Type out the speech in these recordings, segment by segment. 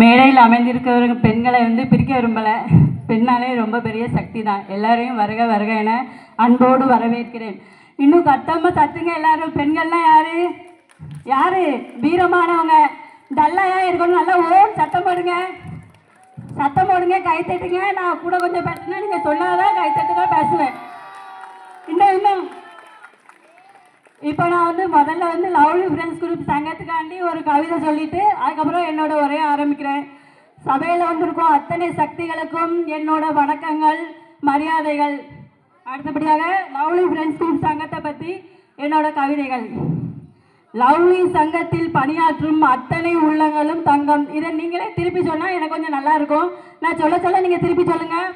மேடையில் அமைந்திருக்கிற பெண்களை வந்து பிரிக்க விரும்பலை. பெண்ணாலே ரொம்ப பெரிய சக்தி தான் எல்லாரையும் வருக வருக என அன்போடு வரவேற்கிறேன். இன்னும் கத்தம்ப தத்துங்க எல்லாரும். பெண்கள்லாம் யாரு? யாரு? வீரமானவங்க. டல்லாயா இருக்கணும். நல்லா ஓம் சத்தம் போடுங்க. சத்தம் போடுங்க. கை தட்டுங்க. நான் கூட கொஞ்சம் பேசினா நீங்கள் சொல்லாதான் கை தட்டு தான் பேசுவேன். இன்னும் இன்னும். இப்போ நான் வந்து முதல்ல வந்து லவ்லி ஃப்ரெண்ட்ஸ் குரூப் சங்கத்துக்காண்டி ஒரு கவிதை சொல்லிட்டு அதுக்கப்புறம் என்னோட உரைய ஆரம்பிக்கிறேன். சபையில் வந்திருக்கும் அத்தனை சக்திகளுக்கும் என்னோட வணக்கங்கள் மரியாதைகள். அடுத்தபடியாக லவ்லி ஃப்ரெண்ட்ஸ் குரூப் சங்கத்தை பற்றி என்னோட கவிதைகள். லவ்லி சங்கத்தில் பணியாற்றும் அத்தனை உள்ளங்களும் தங்கம். இதை நீங்களே திருப்பி சொன்னால் எனக்கு கொஞ்சம் நல்லா இருக்கும். நான் சொல்ல சொல்ல நீங்கள் திருப்பி சொல்லுங்கள்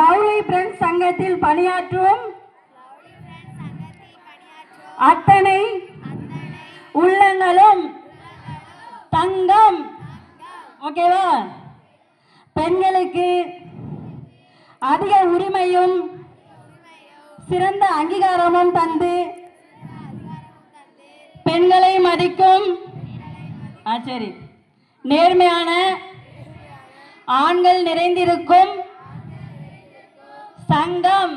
லவ்லி ஃப்ரெண்ட்ஸ் சங்கத்தில் பணியாற்றும் அத்தனை உள்ளங்களும் தங்கம். ஓகேவா? பெண்களுக்கு அதிக உரிமையும் சிறந்த அங்கீகாரமும் தந்து பெண்களை மதிக்கும் ஆ சரி. நேர்மையான ஆண்கள் நிறைந்திருக்கும் சங்கம்.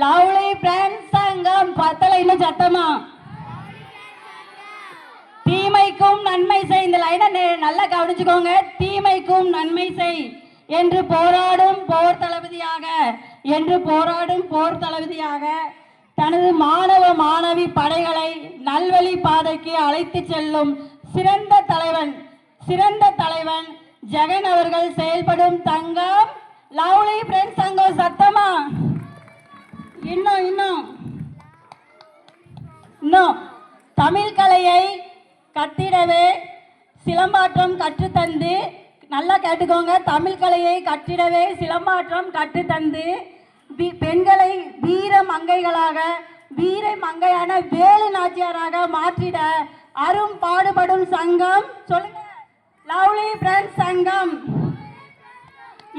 லவ்லி பிரான்ஸ் சங்கம் பத்தலை இன்னும் சத்தமா? தீமைக்கும் நன்மை செய். இந்த லைனை நெ- நல்லா கவனிச்சுக்கோங்க. தீமைக்கும் நன்மை செய். என்று போராடும் போர் தளபதியாக என்று போராடும் போர் தளபதியாக தனது மாணவ மாணவி படைகளை நல்வழி பாதைக்கு அழைத்து செல்லும் சிறந்த தலைவன் சிறந்த தலைவன் ஜெகன் அவர்கள் செயல்படும் தங்கம் லவ்லி ஃப்ரெண்ட்ஸ் சங்கம் சத்தமா? இன்னும் இன்னும். இன்னும். தமிழ் கலையை கட்டிடவே சிலம்பாட்டம் கற்றுத்தந்து நல்லா கேட்டுக்கோங்க. தமிழ் கலையை கட்டிடவே சிலம்பாட்டம் கற்றுத்தந்து பெண்களை வீர மங்கைகளாக வீர மங்கையான வேலு நாச்சியாராக மாற்றிட அரும் பாடுபடும் சங்கம். சொல்லுங்க. லவ்லி ஃப்ரெண்ட்ஸ் சங்கம்.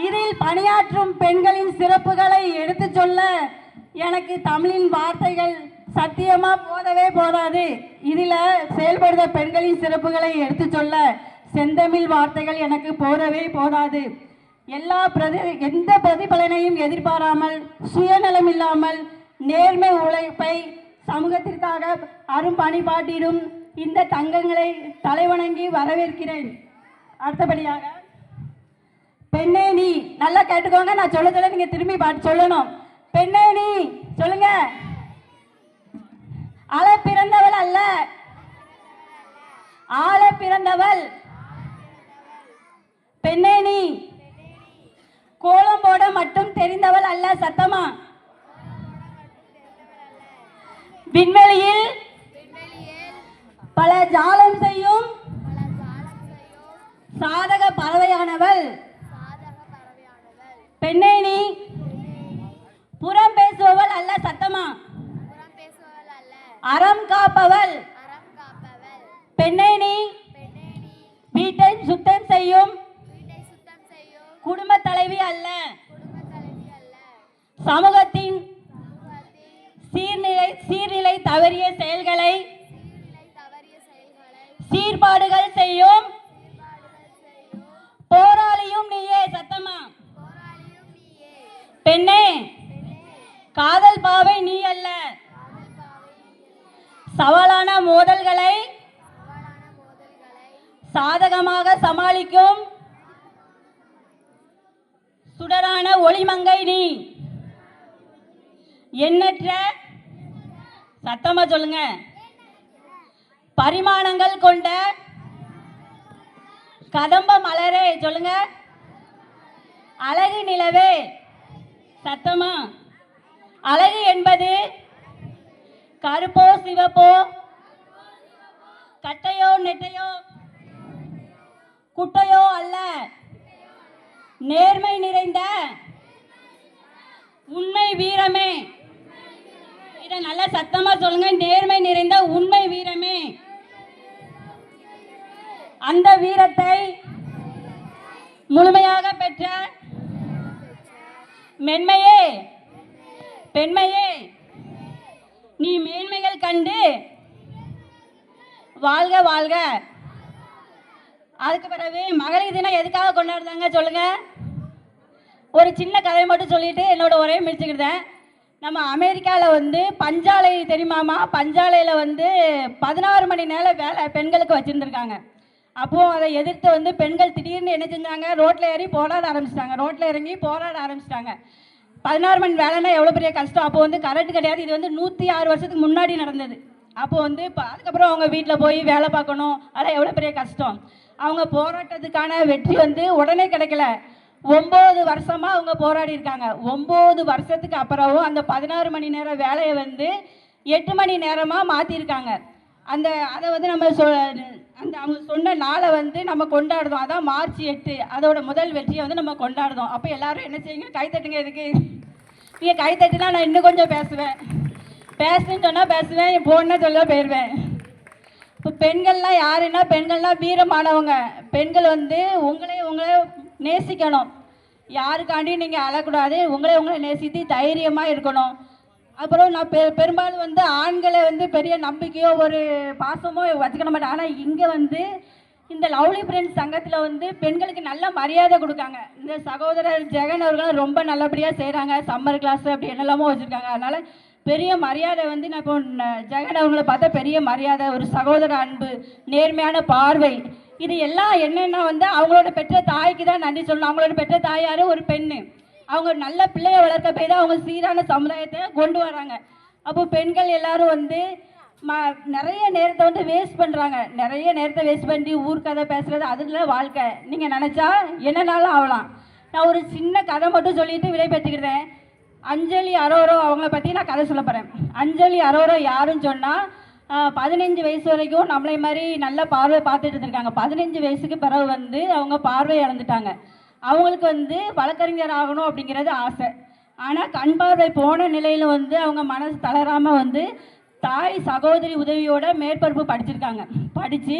இதில் பணியாற்றும் பெண்களின் சிறப்புகளை எடுத்துச் சொல்ல எனக்கு தமிழின் வார்த்தைகள் சத்தியமாக போதவே போதாது. இதில் செயல்படுத்த பெண்களின் சிறப்புகளை எடுத்துச் சொல்ல செந்தமிழ் வார்த்தைகள் எனக்கு போதவே போதாது. எல்லா பிரதி எந்த பிரதிபலனையும் எதிர்பாராமல் சுயநலம் இல்லாமல் நேர்மை உழைப்பை சமூகத்திற்காக அரும்பணிபாட்டிடும் இந்த தங்கங்களை தலைவணங்கி வரவேற்கிறேன். அடுத்தபடியாக பெண்ணே நீ நல்லா கேட்டுக்கோங்க. நான் சொல்ல சொல்ல நீங்கள் திரும்பி பாட்டு சொல்லணும். பெண்ணே நீ சொல்லுங்க. ஆள பிறந்தவள் அல்ல. ஆள பிறந்தவள். பெண்ணே நீ கோலம் போட மட்டும் தெரிந்தவள் அல்ல சத்தமா? விண்வெளியில் பல ஜாலம் செய்யும் சாதக பறவையானவள். பெண்ணே நீ புறம் பேசுபவள் அல்ல சத்தமா? அறம் காப்பவள். பெண்ணே நீ? வீட்டை சுத்தம் செய்யும். குடும்ப தலைவி அல்ல. சமூகத்தின் சீர்நிலை சீர்நிலை தவறிய செயல்களை சீர்பாடுகள் செய்யும். பாவை நீ அல்ல. சவாலான மோதல்களை சவாலான மோதல்களை சாதகமாக சமாளிக்கும் சுடரான ஒளிமங்கை நீ. எண்ணற்ற சத்தமா சொல்லுங்க. பரிமாணங்கள் கொண்ட கதம்ப மலரே சொல்லுங்க. அழகு நிலவே சத்தமா? அழகு என்பது கருப்போ சிவப்போ கட்டையோ நெட்டையோ குட்டையோ அல்ல. நேர்மை நிறைந்த உண்மை வீரமே. இதை நல்லா சத்தமா சொல்லுங்க. நேர்மை நிறைந்த உண்மை வீரமே. அந்த வீரத்தை முழுமையாக பெற்ற மென்மையே. பெண்மையே நீ மேன்மைகள் கண்டு வாழ்க வாழ்க. அதுக்கு பிறகு மகளிர் தினம் எதுக்காக கொண்டாடுறாங்க சொல்லுங்க. ஒரு சின்ன கதையை மட்டும் சொல்லிட்டு என்னோட உரையை முடிச்சுக்கிட்டேன். நம்ம அமெரிக்காவில் வந்து பஞ்சாலை தெரியுமாமா? பஞ்சாலையில் வந்து பதினாறு மணி நேரம் வேலை பெண்களுக்கு வச்சுருந்துருக்காங்க. அப்போது அதை எதிர்த்து வந்து பெண்கள் திடீர்னு என்ன செஞ்சாங்க? ரோட்டில் ஏறி போராட ஆரம்பிச்சிட்டாங்க. ரோட்டில் இறங்கி போராட ஆரம்பிச்சிட்டாங்க. பதினாறு மணி வேலைன்னா எவ்வளோ பெரிய கஷ்டம்? அப்போ வந்து கரண்ட் கிடையாது. இது வந்து நூற்றி ஆறு வருஷத்துக்கு முன்னாடி நடந்தது. அப்போ வந்து இப்போ அதுக்கப்புறம் அவங்க வீட்டில் போய் வேலை பார்க்கணும். அதெல்லாம் எவ்வளோ பெரிய கஷ்டம். அவங்க போராட்டத்துக்கான வெற்றி வந்து உடனே கிடைக்கல. ஒம்பது வருஷமா அவங்க போராடி இருக்காங்க. ஒம்பது வருஷத்துக்கு அப்புறமும் அந்த பதினாறு மணி நேரம் வேலையை வந்து எட்டு மணி நேரமாக மாற்றிருக்காங்க அந்த அதை வந்து நம்ம சொ அந்த அவங்க சொன்ன நாளை வந்து நம்ம கொண்டாடுறோம். அதான் மார்ச் எட்டு. அதோட முதல் வெற்றியை வந்து நம்ம கொண்டாடுறோம். அப்போ எல்லாரும் என்ன செய்யுங்க? கை தட்டுங்க இதுக்கு நீங்கள் கை தட்டினா நான் இன்னும் கொஞ்சம் பேசுவேன். பேசுன்னு சொன்னால் பேசுவேன் போன சொல்ல போயிடுவேன் இப்போ பெண்கள்லாம் யாருன்னா பெண்கள்லாம் வீரமானவங்க. பெண்கள் வந்து உங்களே உங்களே நேசிக்கணும். யாருக்காண்டியும் நீங்கள் அழக்கூடாது. உங்களே உங்களை நேசித்து தைரியமாக இருக்கணும். அப்புறம் நான் பெ பெரும்பாலும் வந்து ஆண்களை வந்து பெரிய நம்பிக்கையோ ஒரு பாசமோ வச்சுக்க மாட்டேன். ஆனால் இங்கே வந்து இந்த லவ்லி ஃப்ரெண்ட்ஸ் சங்கத்தில் வந்து பெண்களுக்கு நல்ல மரியாதை கொடுக்காங்க. இந்த சகோதரர் ஜெகன் அவர்களும் ரொம்ப நல்லபடியாக செய்கிறாங்க சம்மர் கிளாஸ் அப்படி என்னெல்லாமோ வச்சுருக்காங்க. அதனால் பெரிய மரியாதை வந்து நான் இப்போ ஜெகன் அவங்கள பார்த்தா பெரிய மரியாதை ஒரு சகோதர அன்பு நேர்மையான பார்வை. இது எல்லாம் என்னென்னா வந்து அவங்களோட பெற்ற தாய்க்கு தான் நன்றி சொல்லணும். அவங்களோட பெற்ற தாயார் ஒரு பெண்ணு. அவங்க நல்ல பிள்ளைய வளர்க்க போய் தான் அவங்க சீரான சமுதாயத்தை கொண்டு வராங்க. அப்போ பெண்கள் எல்லாரும் வந்து ம நிறைய நேரத்தை வந்து வேஸ்ட் பண்ணுறாங்க நிறைய நேரத்தை வேஸ்ட் பண்ணி ஊர் கதை பேசுறது அதுல வாழ்க்கை. நீங்கள் நினச்சா என்னனாலும் ஆகலாம். நான் ஒரு சின்ன கதை மட்டும் சொல்லிட்டு விடைபெற்றுக்கிறேன் அஞ்சலி அரோரோ அவங்கள பற்றி நான் கதை சொல்ல போகிறேன் அஞ்சலி அரோரோ யாருன்னு சொன்னால் பதினஞ்சு வயசு வரைக்கும் நம்மளை மாதிரி நல்ல பார்வை பார்த்துட்டு இருந்திருக்காங்க. பதினஞ்சு வயசுக்கு பிறகு வந்து அவங்க பார்வை இழந்துட்டாங்க. அவங்களுக்கு வந்து வழக்கறிஞர் ஆகணும் அப்படிங்கிறது ஆசை. ஆனால் கண் பார்வை போன நிலையில் வந்து அவங்க மனசு தளராமல் வந்து தாய் சகோதரி உதவியோட மேற்பரப்பு படிச்சிருக்காங்க. படித்து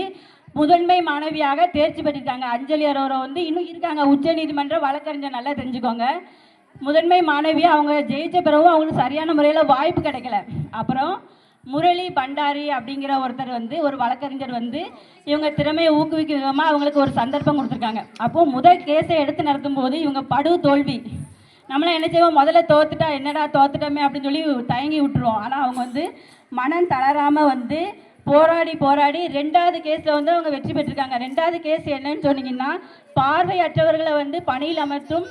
முதன்மை மாணவியாக தேர்ச்சி பெற்றிருக்காங்க. அஞ்சலி அரோரா வந்து இன்னும் இருக்காங்க. உச்சநீதிமன்ற வழக்கறிஞர் நல்லா தெரிஞ்சுக்கோங்க. முதன்மை மாணவி அவங்க ஜெயிச்ச பிறகும் அவங்களுக்கு சரியான முறையில் வாய்ப்பு கிடைக்கல. அப்புறம் முரளி பண்டாரி அப்படிங்கிற ஒருத்தர் வந்து ஒரு வழக்கறிஞர் வந்து இவங்க திறமையை ஊக்குவிக்கும் விதமாக அவங்களுக்கு ஒரு சந்தர்ப்பம் கொடுத்துருக்காங்க. அப்போது முதல் கேஸை எடுத்து நடத்தும் போது இவங்க படு தோல்வி. நம்மளாம் என்ன செய்வோம்? முதல்ல தோத்துட்டா என்னடா தோத்துட்டோமே அப்படின்னு சொல்லி தயங்கி விட்டுருவோம். ஆனால் அவங்க வந்து மனம் தளராமல் வந்து போராடி போராடி ரெண்டாவது கேஸில் வந்து அவங்க வெற்றி பெற்றிருக்காங்க. ரெண்டாவது கேஸ் என்னன்னு சொன்னீங்கன்னா பார்வையற்றவர்களை வந்து பணியில் அமர்த்தும்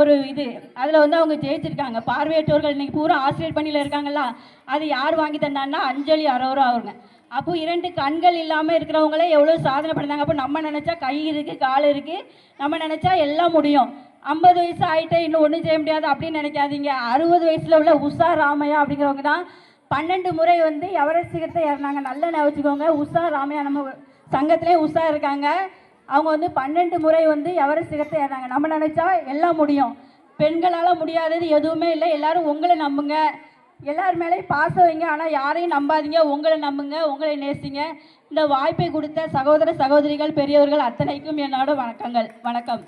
ஒரு இது. அதில் வந்து அவங்க ஜெயிச்சிருக்காங்க. பார்வையற்றவர்கள் இன்னைக்கு பூரா ஆசிரியர் பணியில் இருக்காங்களா அது யார் வாங்கி தந்தாங்கன்னா அஞ்சலி அறவரும் அவங்க அப்போ இரண்டு கண்கள் இல்லாமல் இருக்கிறவங்களே எவ்வளோ சாதனை பண்ணாங்க. அப்போ நம்ம நினச்சா கை இருக்குது கால் இருக்குது நம்ம நினச்சா எல்லாம் முடியும். ஐம்பது வயசு ஆகிட்டே இன்னும் ஒன்றும் செய்ய முடியாது அப்படின்னு நினைக்காதீங்க. அறுபது வயசில் உள்ள உஷா ராமையா அப்படிங்கிறவங்க தான் பன்னெண்டு முறை வந்து எவரெஸ்ட் சிகரத்தை ஏறினாங்க. நல்ல வச்சுக்கோங்க. உஷா ராமையா நம்ம சங்கத்திலே உஷா இருக்காங்க. அவங்க வந்து பன்னெண்டு முறை வந்து எவரெஸ்ட் சிகரத்தை ஏறினாங்க. நம்ம நினச்சா எல்லாம் முடியும். பெண்களால் முடியாதது எதுவுமே இல்லை. எல்லாரும் உங்களை நம்புங்க. எல்லார் மேலேயும் பாசம் வைங்க. ஆனால் யாரையும் நம்பாதீங்க. உங்களை நம்புங்க. உங்களை நேசிங்க. இந்த வாய்ப்பை கொடுத்த சகோதர சகோதரிகள் பெரியவர்கள் அத்தனைக்கும் என்னோட வணக்கங்கள். வணக்கம்.